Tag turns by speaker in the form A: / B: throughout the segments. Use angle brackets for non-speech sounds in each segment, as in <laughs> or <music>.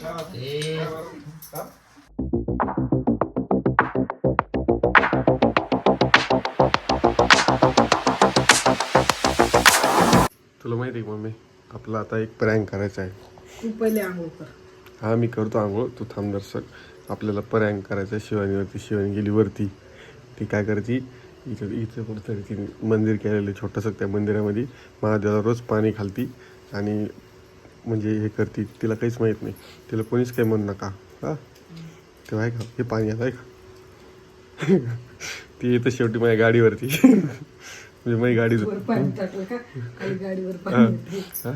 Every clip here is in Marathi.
A: तुला माहिती आहे मम्मी? आपला आता एक प्रँक करायचा आहे.
B: तू पहिले आंघोळ कर.
A: हा मी करतो आंघोळ. तू थांब दर्शक. आपल्याला प्रँक करायचा आहे. शिवानीवरती शिवानी गेली वरती. ती काय करते इथं इथं कुठंतरी ती मंदिर केलेलं छोटंसं त्या मंदिरामध्ये. महादेवाला रोज पाणी घालती आणि म्हणजे हे करते तिला काहीच माहीत नाही. तिला कोणीच काही म्हणू नका. हा? तेव्हा आहे का हे पाणी आलं आहे का ती येतं शेवटी माझ्या गाडीवरती. म्हणजे माझी गाडी. हा.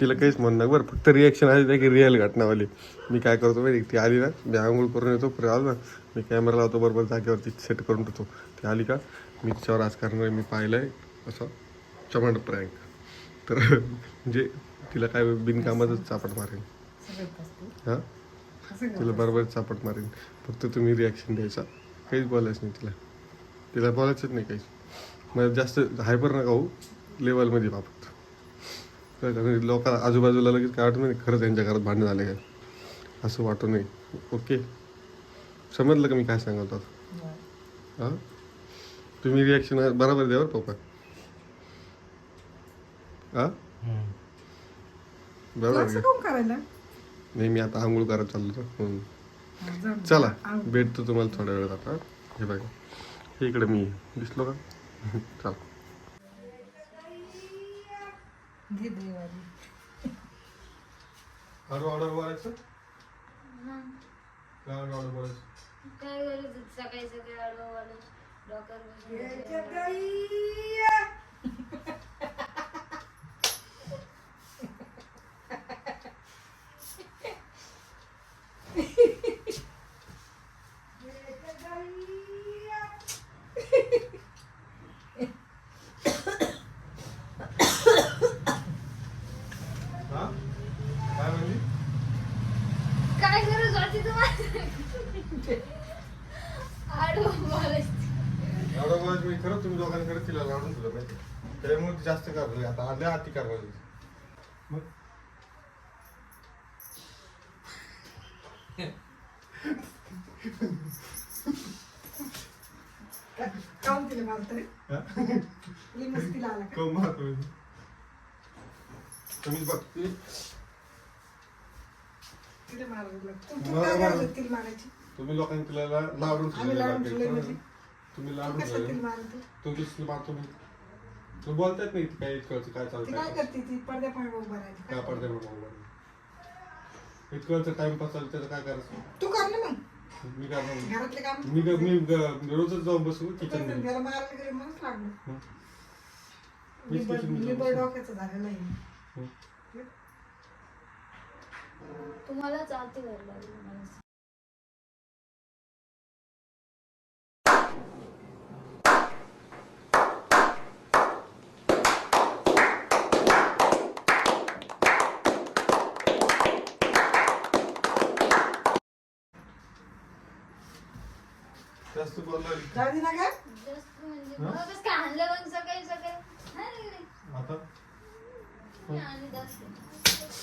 A: तिला काहीच म्हणणार बरं फक्त रिॲक्शन आली त्या की रिअल घटनावाली. मी काय करतो माहिती ती आली ना मी आंघोळ करून येतो आलो ना मी कॅमेरा लावतो बरोबर जागेवरती सेट करून ठेवतो. ती आली का? मी तिच्यावर आज करणार मी पाहिलंय असं चमट प्रँक तर <laughs> म्हणजे तिला काय बिनकामातच चापट मारेन. हां? तिला बरोबर चापट मारेन. फक्त तुम्ही रिॲक्शन द्यायचा काहीच बोलायचं नाही तिला. तिला बोलायचंच नाही काहीच. मग जास्त हायपर नका होऊ. लेवलमध्ये बाबत काय कारण लोक आजूबाजूला लगेच काय वाटत नाही. खरंच यांच्या घरात भांडण झाले काय असं वाटू नये. ओके समजलं का मी काय सांगत होतो हां? तुम्ही रिॲक्शन बरोबर द्या बरं पप्पा. हां? बरोबर
B: असं
A: आहे.
B: काऊन करायला?
A: नाही मी आता आंघोळ करायला चाललो होतो म्हणून
B: हा, जाऊ दे.
A: चला
B: आंघोळ.
A: भेटतो तुम्हाला थोड्या वेळात आता. हे बघा. हे इकडे मी. दिसलो का? <laughs> चला.
B: घे देवारी.
A: हळू ऑर्डर बोलायचं? काय ऑर्डर बोलायचं?
C: काय गरज आहे सकाळी सकाळी डोक्यावर बसून
B: याच्या
C: बसायला?
B: गाई.
A: हा काय म्हणली
C: काय गरज वाटते तुम्हाला आडवं बोलायची
A: एवढं बोलायचं मी खरंच तुम्ही दोघांकडे तिला लावून तुला माहिती त्यामुळे ती जास्त आल्या अति करणार मग
B: का- काऊन तिला मारतो रे लई मस्तीला आला का?
A: कम मारतो तुम्ही बघ. ती-
B: तिला मारायला तू तू
A: मला
B: काय
A: मार.
B: गरज तिला मारायची?
A: तुम्ही लोकांनी तिला लावून
B: आम्ही
A: ठेवलेलं
B: लावून. ठेवलंय म्हणजे?
A: तुम्ही
B: तू
A: लावून
B: कशाला
A: ठेवलं
B: तिला मारतो
A: तो दिसली मारतो मी तू बोलतायत नाही काय इतकं काय
B: ती
A: चालतं
B: काय करते ती पडद्या पाणी उभं राहायची
A: काय पडते मोबाईल इतकं टाइमपास चालू त्याचं काय करायचं?
B: तू कर ना मग.
A: मी काय म्हणू?
B: घरातले काम
A: मी ग- मी ग- रोजच जाऊन बसू किचनमध्ये.
B: त्याला मारायला गेले म्हणूनच लागलं.
A: हं. मीच
B: लिंबड
A: kitchen मध्ये
B: लिंबड
A: बसलो.
B: डोक्याचं झालेलं आहे.
A: हं.
C: तुम्हाला चालते घरी
A: जास्त बोलला
B: जाऊ दे ना काय
C: जास्त म्हणजे
A: हं?
C: मग कसं काय आणलं मग सकाळी सकाळी. नाही रे रे.
A: आता?
C: मी आणली जास्त.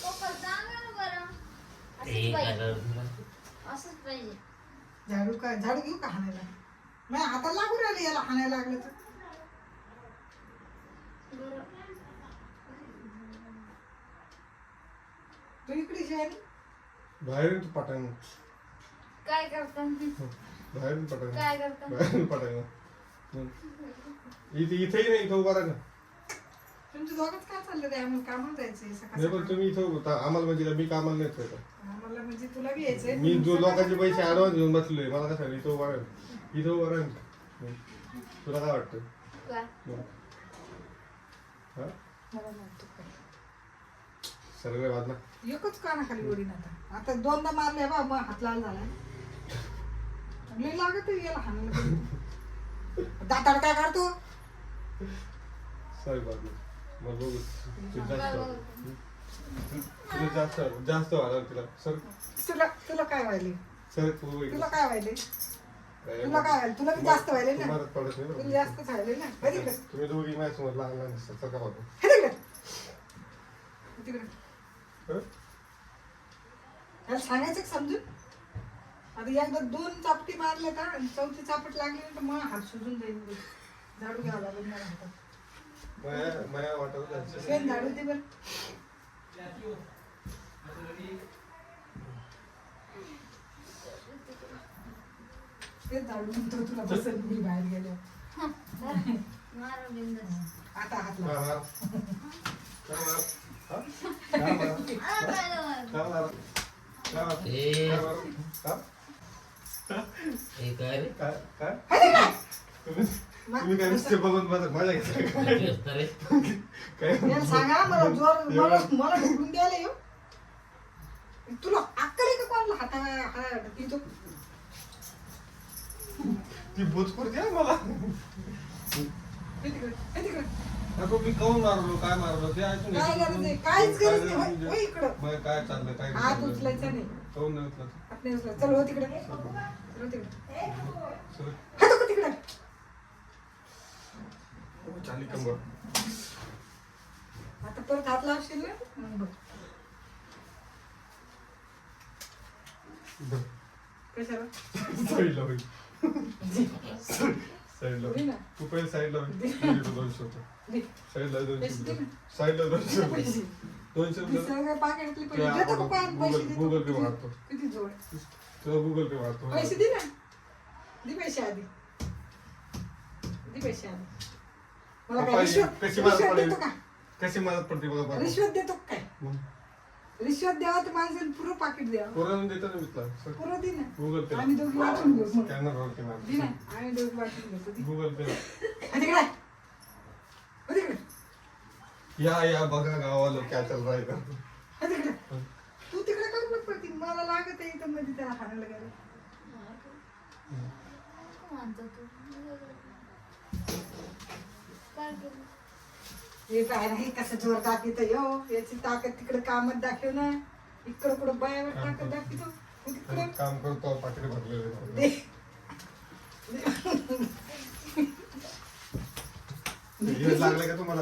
C: पप्पा सांगा ना बरं. असंच पाहिजे. असंच पाहिजे.
B: झाडू काय झाडू घेऊ का हाणायला? नाही हाताला लागू राहिले याला हाणायला लागलं तर.
C: बरं.
B: तू इकडे शेण
A: बाहेर तू पटांग
C: काय करता?
A: बाहेर येऊन पटांग
C: काय करता?
A: बाहेर येऊन पटांग इथे इथेही नाही इथं उभा राहा. ना
B: तुमचं दोघंच काय चाललं रे? आम्हाला कामाला जायचंय सकाळ
A: नाही पण
B: सकाळ.
A: तुम्ही इथं होता आम्हाला म्हणजे मी कामाला नाही ठेवता
B: आम्हाला म्हणजे तुला बी यायचंय.
A: मी जो
B: सकाळ
A: लोकांचे पैसे
B: जाऊ.
A: ऍडव्हान्स घेऊन बसलोय. मला काय सांगितलं इथं उभा इथं उभा राहा तुला काय वाटतं?
C: काय
A: हा?
B: मला नव्हतं काय.
A: सगळे वाद ना.
B: एकच काना खाली ओढीन आता. आता दोनदा मारले बा मग हात लाल झाला लय लागत आहे याला हाणायला दाताड काय
A: सॉरी बाबू मग बघू तुला जास्त जास्त जास्त व्हायला तिला. सर
B: तुला तुला काय व्हायले
A: सर तू
B: तुला काय व्हायले तुला काय व्हायला तुला बी जास्त व्हायले ना?
A: तुम्हाला पडत
B: तुला. जास्त व्हायले ना? हे तिकडे
A: तुम्ही दोघी माझ्यासमोर लहान लहान दिसतात सका बाबू
B: हे तिकडे तिकडे? त्याला सांगायचं का समजून? आता एकदा दोन चापटी मारले का आणि चौथी चापट लागली तर मग हात सुजून जाईल. झाडू घ्यावा लागेल मला हातात
A: माया माया वाटत जायचं.
B: शेण झाडू दे बरं तेच झाडू म्हणतो तुला बसेल मी बाहेर गेलो. आता हात
A: हा,
B: लाव.
A: हा. हा. हा? हा. हा. हा, हा. हा?
D: काय रे?
A: काय? काय?
B: हाय का?
A: तुम्ही तुम्ही काय नुसते बघून माझं माझ्या घेता काय
D: किती असतं रे.
A: काय?
B: याला सांगा मला जोर मला मला ढकलून द्यायला येऊ? तुला अक्कल आहे का कोणाला हाता हा ढकलीतो
A: ती भोजपुरी द्या मला.
B: हे तिकडे हे तिकडे.
A: नको मी काऊन मारलो? काय मारलो? ते ऐकून घे.
B: काय गरज आहे? काहीच गरज नाही.
A: काय
B: होय, होय इकडं.
A: मग काय चाललं? काय
B: उचलायचा नाही.
A: काऊन नाही उचलत?
B: हात नाही. चल हो तिकडे. चल हो तिकडे. हात तिकडे.
A: हो,
B: आता परत हात लावशील ना? मग बघ.
A: बरं.
B: कशाला?
A: साईडला साईडला. तू पहिले साईडला. साईडला दोनशे रुपये ते
B: देतो का
A: आपण
B: पाच पैसे
A: गुगल-
B: देतो?
A: गुगल पे
B: किती-
A: मारतो.
B: किती जोड
A: गुगल पे मारतो
B: पैसे दे ना. दे पैसे आधी. दे पैसे आधी. मला काय
A: पप्पा,
B: रिश्वत
A: कशी मदत
B: रिश्वत
A: पडेल?
B: देतो का?
A: कशी मदत पडते बघा बरं.
B: रिश्वत देतो का काय?
A: मग
B: रिश्वत द्यावा तर माणसाला पुरं पाकिट द्यावं.
A: कोणाला देतो ना मी तुला सर,
B: पुरं दे ना.
A: Google Pay.
B: आम्ही दोघी वाटून घेऊ मग.
A: स्कॅनर वरती
B: दे
A: मारतो
B: ना. आम्ही दोघी वाटून घेतो. दे.
A: गुगल पे. <laughs>
B: हो तिकडे
A: या या बघा गावाला काय चाल राहिलं
B: हा, तिकडे तू तिकडे करू नको प्रतीक मला लागत आहे इथं मध्ये त्याला हाणायला गेलं.
C: काय?
B: हे काय नाही कसं जोर दाखवतो यो याची ताकद तिकडे कामात दाखव ना. इकडं कुठं बायावर ताकद दाखवतो. मग तिकडे.
A: काम करतो पाकिटे भरलेले
B: दे.
A: हे लागले का तुम्हाला?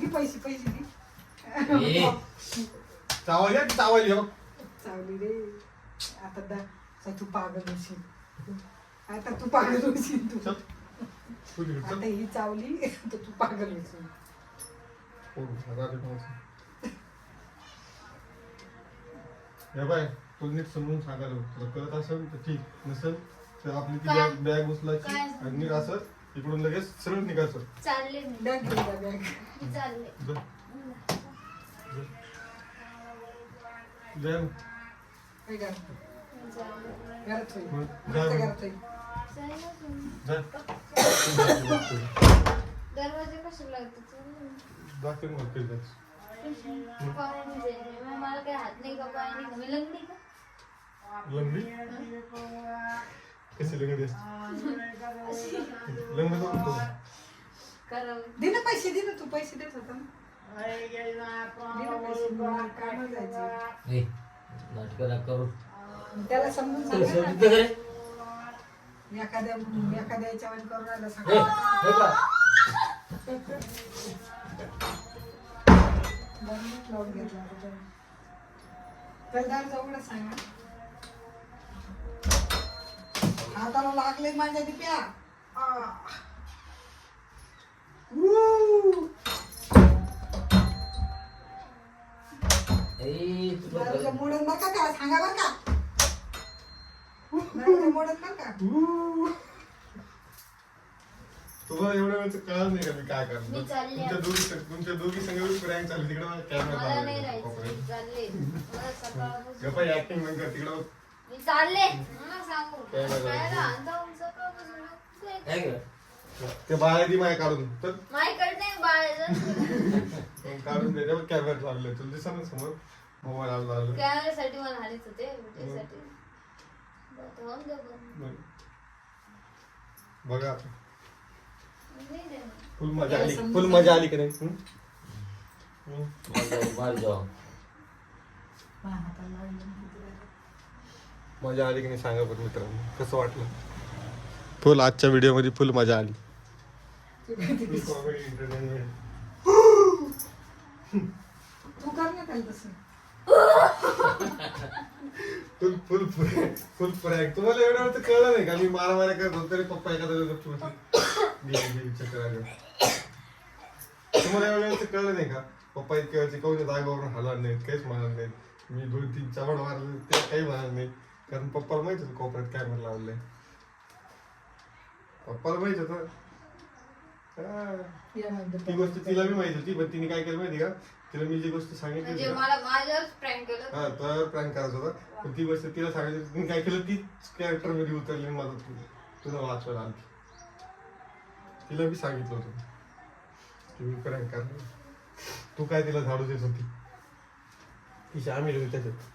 B: दे पैसे पैसे दे
D: ए. <laughs>
A: चावल या चावल या
B: चावली रे. आता दा आता तू पागल होशील. आता तू पागल होशील तू.
A: चल. तू तिकडे
B: आता
A: चल
B: ही चावली तर तू पागल होशील.
A: हो, राहते कोणाचं. हे बाय तू नीट समजून सांगायला हवं. तुला कळत असेल तर ठीक. नसेल तर आपली ती
C: काय?
A: बॅग बॅग उचलायची
C: काय?
A: आणि नीट असं इकडून लगेच सरळ निघायचं.
C: चालले मी.
B: बॅग घेऊन जा बॅग.
C: मी चालले.
A: जा. जा. ना.
B: काय कर
C: मी चालले
B: घरात होईल
A: मग जा.
B: आता
A: मग.
B: घरात होईल
C: चालले तुम्ही.
A: जा.
C: दरवाजे कसे लागतात चालले मी.
A: दाखव मग ते
C: जाईल. मला काय हात नाही का पाय नाही का? मी लंगडी का?
A: लंगडी? कशी लंगडी असते तो म्हणतो
C: करावं
B: दे ना पैसे दे ना तू पैसे देत होता ना. दे ना पैसे कामाला जायचं
D: करू
B: त्याला समजून सांगा
D: रे.
B: एखाद्या एखाद्या याच्यावर करून राहिला
D: ए,
B: सांगा
D: हे?
B: बघूनच लावून घेतला दार जवळ सांगा. हाताला लागले माझ्या दिप्या.
D: तुला
B: मोडून बरं. का सांगा बरं का? दारूच्या मोडून बरं का?
A: तुम्हाला एवढ्या वेळचं कळत नाही का मी काय
C: मी
A: करतो
C: चालले
A: तुमच्या दोघी संग- तुमच्या दोघी संग प्रँक चालली तिकडे मला कॅमेरा
C: मला नाही
A: लावला
C: राहायचं. चालले. मला सकाळपासून
A: गप्पा ऍक्टिंग मग कर तिकडं
C: मी चालले. मला सांगू.
A: काय? ते बाळा दी माय काढून. तर
C: माझ्याकडे नाही बाळ <laughs>
A: काढून दे. तेव्हा कॅमेरा लागले तुला दिसा ना समोर. मोबाईल आला लागलं
C: कॅमेऱ्यासाठी मला होते भेटीसाठी बरं, होऊन दे बरं.
A: बघा आता.
C: नाही देणार.
A: फुल मजा आली. फुल मजा आली की नाही? हं? हं?
D: मार जाऊ, मार जाऊ.
B: लागलं.
A: मजा आली की नाही सांगा बरं मित्रांनो कसं वाटलं? फुल आजच्या व्हिडिओमध्ये फुल मजा आली.
B: तू काय ते-
A: कॉमेडी एंटरटेनमेंट
B: तू कर ना त्याला तसं.
A: फुल फुल प्रँक तुम्हाला एवढं कळलं नाही का? मी मारा मारा करत होतो तरी पप्पा एखाद्या वेळेस चक्कर आली. तुम्हाला एवढं वेळ तर कळलं नाही का? पप्पा इतक्या कोणत्या जागेवरून हलणार नाहीत काहीच म्हणणार नाहीत. मी दोन तीन चावड मारले ते काही म्हणणार नाही कारण पप्पाला माहीत होतं कोपऱ्यात काय म्हणलं लावलंय. पप्पाला माहीत होतं. हा. ती गोष्ट तिला बी माहीत होती पण तिने काय केलं माहिती का? तिला मी जी गोष्ट सांगितली
C: म्हणजे
A: होती ना,
C: मला माझ्यावरच प्रँक केलं
A: हा तर प्रँक करायचा होता. पण ती गोष्ट तिला सांगायची होती. तिने काय केलं? तीच कॅरेक्टरमध्ये उतरली आणि केली तुला वाचवायला आली. तिला मी सांगितलं होतं. तुम्ही प्रँक करणार. तू काय तिला झाडू देत होती? ती शामिल होती त्याच्यात.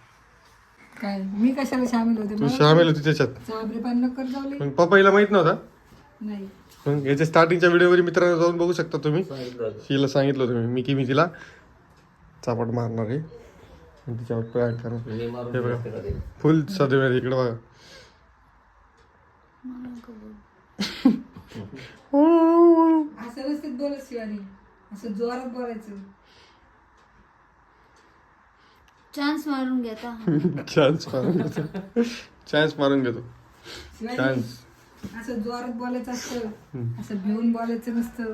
B: काय? मी कशाला सामील होते?
A: तू
B: मला
A: शामिल होती त्याच्यात
B: पान नकर.
A: पण पप्पाईला माहीत नव्हता?
B: नाही.
A: मग याच्या स्टार्टिंगच्या व्हिडिओवर मित्रांनो जाऊन बघू शकता तुम्ही. हिला सांगितलं होतं मी. की मी तिला. चापट मारणार आहे. आणि तिच्यावर प्रँक करणार. हे बघा. फुल सदैव इकडे बघा. <laughs>
B: असं व्यवस्थित बोलत शिवानी. असं जोरात बोलायचं.
C: चान्स मारून घेता
A: चान्स मारून घेतो. चान्स मारून घेतो. चान्स
B: असं जोरात बोलायचं असतं असं भिवून बोलायचं नसतं.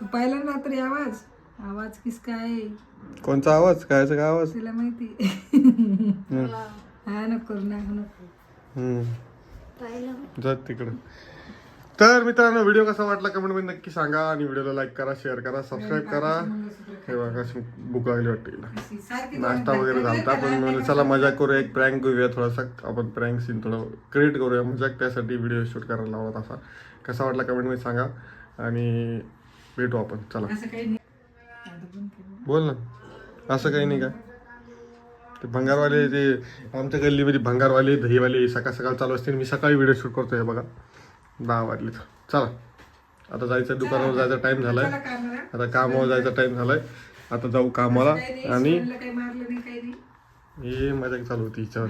B: तू पाहिला ना तरी आवाज? आवाज किस काय?
A: कोणचा आवाज? कायचा काय आवाज?
B: तुला माहिती. हा नको करू नको.
C: पाहिलं.
A: जा तिकडं. तर मित्रांनो व्हिडिओ कसा वाटला कमेंटमध्ये नक्की सांगा आणि व्हिडिओला लाईक करा शेअर करा सबस्क्राईब करा. हे बघा कशी भूक लागली वाटते नाश्ता वगैरे झालता पण चला मजा करूया एक प्रँक घेऊया थोडासा. आपण प्रँक सीन थोडं क्रिएट करूया मजाक त्यासाठी व्हिडिओ शूट करायला लावला असा कसा वाटला कमेंटमध्ये सांगा आणि भेटू आपण. चला. बोल ना. असं काही नाही का? ते भंगारवाले ते आमच्या गल्लीमध्ये भंगारवाले दहीवाले सकाळ सकाळ चालू असतील मी सकाळी व्हिडिओ शूट करतोय बघा. दहा वाजले चला. आता जायचं दुकानावर जायचा टाइम झालाय. आता कामावर जायचा टाइम झालाय. आता जाऊ कामाला आणि
B: शिवानीला काही मारलं नाही काही नाही.
A: हे मजा चालू होती हिच्यावर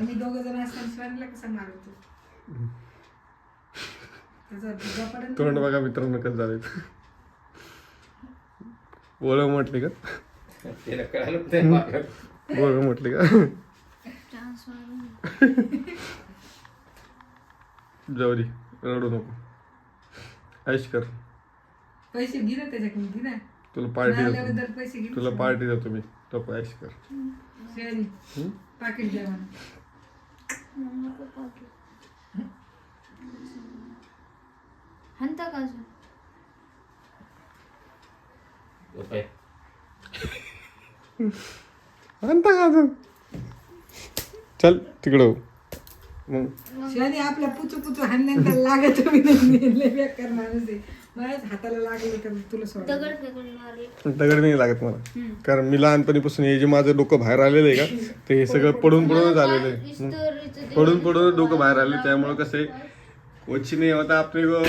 A: तोंड बघा मित्रांनो कसं झालंय. ओळख म्हटली का. ओळख म्हटली का? जाऊ दे रडू नको. ऐश कर.
B: पैसे घे ना त्याच्याकडून घे ना
A: तुला पार्टी देतो.
B: पैसे घे
A: तुला पार्टी देतो मी. तो ऐश कर?
B: पाकिट द्या मला.
C: हंता का अजून?
A: आणता का अजून? चल तिकडं हो. मग
B: पुचू पुचू लागत तुम्ही नाही लय बेकार माणूस आहे. माझ्याच हाताला लागले तर तुला सोड
C: दगड दगड मारले.
A: दगड नाही लागत मला. कारण मी लहानपणीपासून हे जे माझं डोकं बाहेर आलेलं आहे का ते हे सगळं पडून पडूनच आलेलं आहे. पडून पडून डोकं बाहेर आले त्यामुळे कसे कुछ नहीं होता अपने को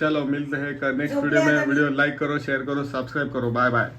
A: चलो मिलते हैं नेक्स्ट वीडियो में. वीडियो लाइक करो शेयर करो सब्सक्राइब करो. Bye bye